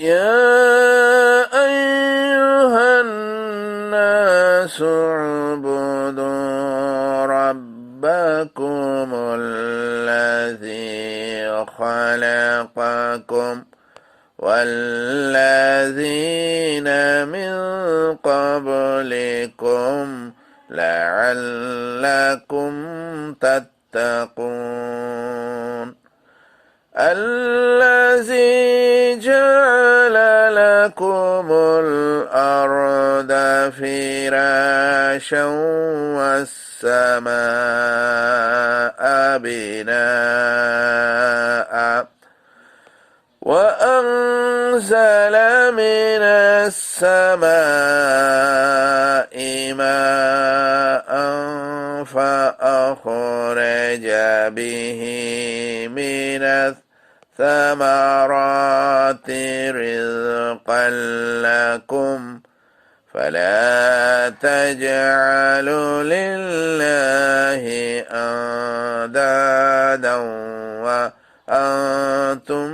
يا أيها الناس اعبدوا ربكم الذي خلقكم والذين من قبلكم لعلكم تتقون. الذي جعل لكم الأرض فراشا والسماء بناء وأنزل من السماء ماء فأخرج به من الثمرات رزقا لكم فلا تجعلوا لله أندادا وأنتم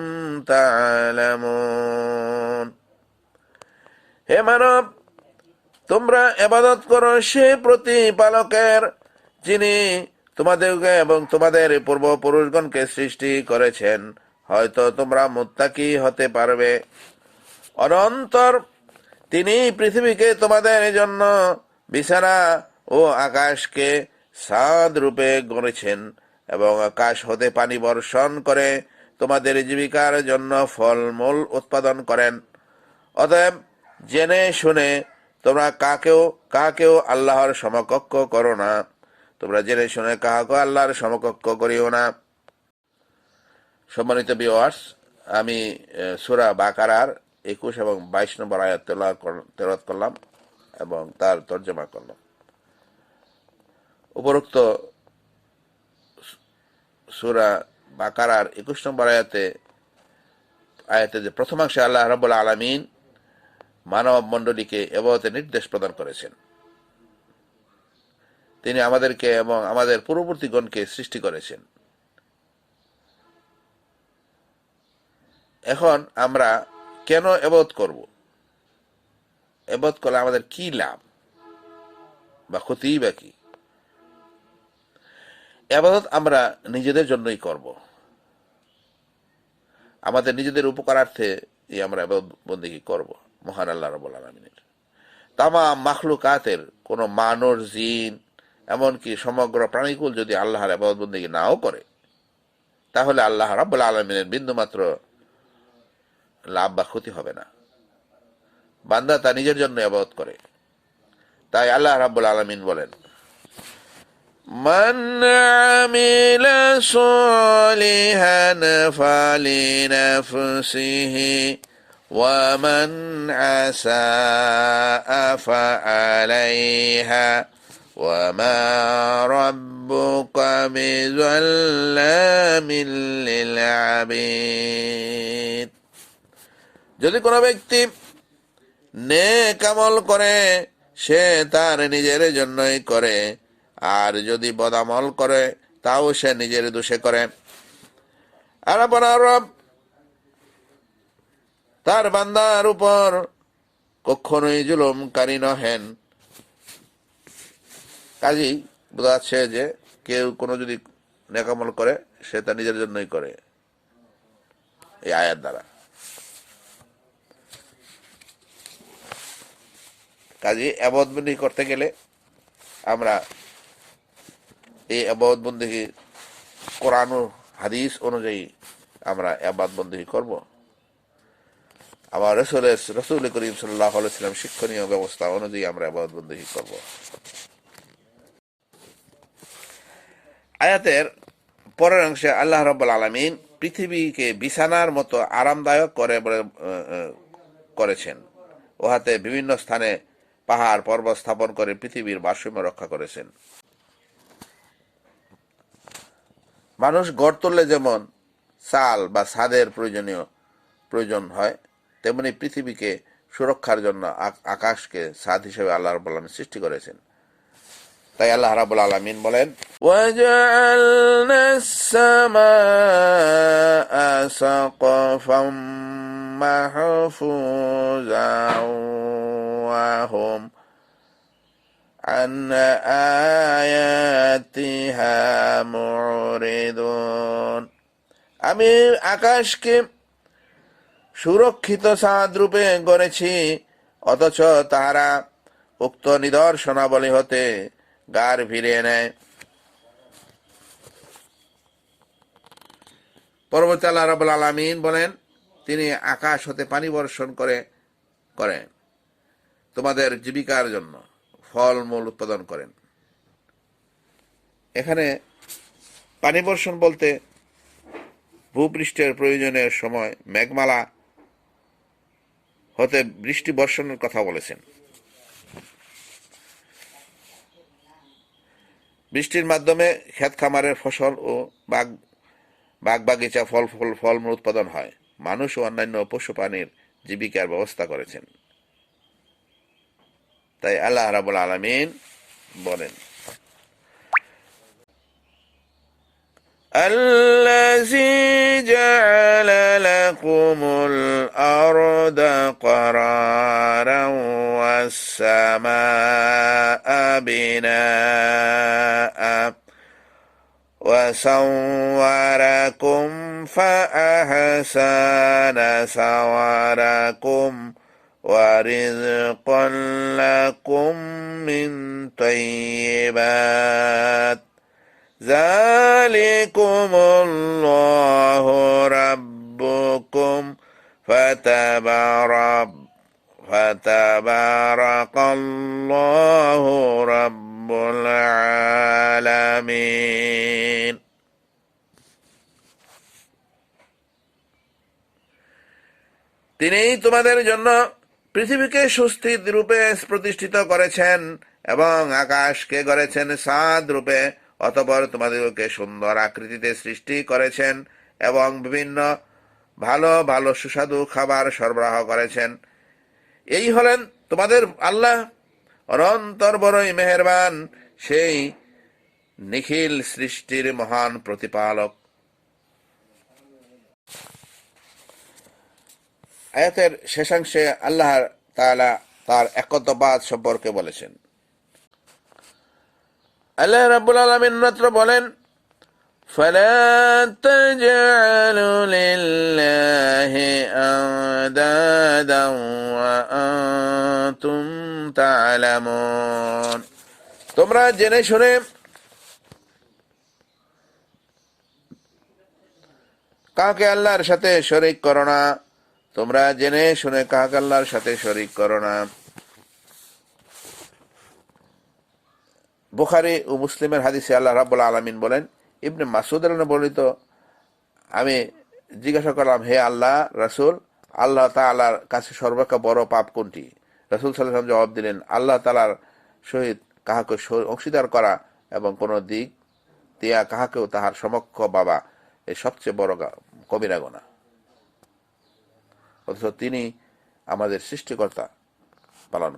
تعلمون হে মানব তোমরা এবাদত করো সে প্রতিপালকের যিনি তোমাদেরকে এবং তোমাদের পূর্বপুরুষগণকে সৃষ্টি করেছেন হয়তো তোমরা মুত্তাকি হতে পারবে। অনন্তর তিনি পৃথিবীকে তোমাদের জন্য বিছানা ও আকাশকে সাদ রূপে গড়েছেন এবং আকাশ হতে পানি বর্ষণ করে তোমাদের জীবিকার জন্য ফলমূল উৎপাদন করেন। অতএব জেনে শুনে তোমরা কাকেও কাকেও আল্লাহর সমকক্ষ করো না। তোমরা জেনে শুনে কাহাকে আল্লাহর সমকক্ষ করিও না। সম্মানিত বিওয়ার্স আমি সুরা বাকারার একুশ এবং বাইশ নম্বর আয়াত তেলাওয়াত করলাম এবং তার তর্জমা করলাম। উপরোক্ত সুরা বাকারার একুশ নম্বর আয়াতে আয়াতে যে প্রথমাংশে আল্লাহ রব্বুল আলমিন মানব মণ্ডলীকে এবারতে নির্দেশ প্রদান করেছেন। তিনি আমাদেরকে এবং আমাদের পূর্ববর্তীগণকে সৃষ্টি করেছেন। এখন আমরা কেন এবোধ করব? এবোধ করলে আমাদের কি লাভ? বা ক্ষতি বা কি? এবাদত আমরা নিজেদের জন্যই করব। আমাদের নিজেদের উপকারার্থে এই আমরা বন্দিগি করব, মহান আল্লাহ রব আলমিনের। তামা মাখলুকাতের কোন মানুষ, জিন, এমনকি সমগ্র প্রাণীকুল যদি আল্লাহর আবাদ বন্দিগি নাও করে, তাহলে আল্লাহ রাব্বুল আলমিনের বিন্দু মাত্র লাভ বা ক্ষতি হবে না বান্দা তা নিজের জন্য আবাদ করে তাই আল্লাহ রাব্বুল আলমিন বলেন من عمل صالحا فلنفسه ومن أساء فعليها وما ربك بظلام للعبيد যদি কোনো ব্যক্তি নেক আমল করে, সে তার নিজের জন্যই করে। আর যদি বদামল করে, তাও সে নিজের দোষে করে। আর রব তার বান্দার উপর কখনোই জুলুমকারী নহেন। কাজেই বোঝা যাচ্ছে যে কেউ কোনো যদি নেকামল করে, সে তার নিজের জন্যই করে। এই আয়াত দ্বারা। কাজে অবদবন্দি করতে গেলে আমরা এই আবাদ বন্দী কোরআন হাদিস অনুযায়ী আমরা আবাদ বন্দী করব। আমার রসুলের, রসুল করিম সাল্লাহ শিক্ষণীয় ব্যবস্থা অনুযায়ী আমরা আবাদ বন্দী করব। আয়াতের পরের অংশে আল্লাহ রব্বুল আলমিন পৃথিবীকে বিছানার মতো আরামদায়ক করে বলে করেছেন। ওহাতে বিভিন্ন স্থানে পাহাড় পর্বত স্থাপন করে পৃথিবীর ভারসাম্য রক্ষা করেছেন। মানুষ গড় তুললে যেমন চাল বা ছাদের প্রয়োজনীয় প্রয়োজন হয়, তেমনি পৃথিবীকে সুরক্ষার জন্য আকাশকে ছাদ হিসেবে আল্লাহ রব আলম সৃষ্টি করেছেন। তাই আল্লাহ রাবুল আলমিন বলেন মাহফুজা السماء سقفا محفوظا وهم عن آياتها معرضون আমি আকাশকে সুরক্ষিত সাদ রূপে গড়েছি অথচ তাহারা উক্ত নিদর্শনাবলী হতে গার ভিড়িয়ে নেয় পরবর্তী আল্লাহ রাবুল আলমিন বলেন তিনি আকাশ হতে পানি বর্ষণ করে করেন তোমাদের জীবিকার জন্য ফলমূল উৎপাদন করেন। এখানে পানি বর্ষণ বলতে ভূপৃষ্ঠের প্রয়োজনের সময় মেঘমালা হতে বৃষ্টি বর্ষণের কথা বলেছেন। বৃষ্টির মাধ্যমে ক্ষেত খামারের ফসল ও বাগ বাগ বাগিচা ফল ফল, ফলমূল উৎপাদন হয়। মানুষ ও অন্যান্য পশু প্রাণীর জীবিকার ব্যবস্থা করেছেন। তাই আল্লাহ রাবুল আলমিন বলেন الذي جعل لكم الأرض قرارا والسماء بناء وصوركم فأحسن صوركم ورزقا لكم من طيبات ذلكم الله ربكم فتبارك فتبارك الله رب العالمين তিনি তোমাদের জন্য পৃথিবীকে সুস্থির রূপে প্রতিষ্ঠিত করেছেন এবং আকাশকে গড়েছেন সাদ রূপে, অতপর তোমাদেরকে সুন্দর আকৃতিতে সৃষ্টি করেছেন এবং বিভিন্ন ভালো ভালো, সুস্বাদু খাবার সরবরাহ করেছেন। এই হলেন তোমাদের আল্লাহ। অনন্তর বড়ই মেহেরবান সেই নিখিল সৃষ্টির মহান প্রতিপালক। আয়াতের শেষাংশে আল্লাহ তাআলা তার একত্ববাদ সম্পর্কে বলেছেন আল্লাহ রাব্বুল আলামিন মাত্র বলেন فلا تجعلوا لله أندادا وأنتم تعلمون তোমরা জেনে শুনে কাকে আল্লাহর সাথে শরিক করো না তোমরা জেনে শুনে কাকে আল্লাহর সাথে শরিক করো না। বুখারি ও মুসলিমের হাদিসে আল্লাহ রাব্বুল আলমিন বলেন, ইবনে মাসুদ বলিত আমি জিজ্ঞাসা করলাম, হে আল্লাহ, রাসুল, আল্লাহ তালার কাছে সর্বাপেক্ষা বড় পাপ কোনটি? রাসুল সাল্লাম জবাব দিলেন, আল্লাহ তালার সহিত কাহাকে অংশীদার করা এবং কোন দিক দিয়া কাহাকেও তাহার সমক্ষ বাবা এই সবচেয়ে বড় কবিরা গোনা। অথচ তিনি আমাদের সৃষ্টিকর্তা পালন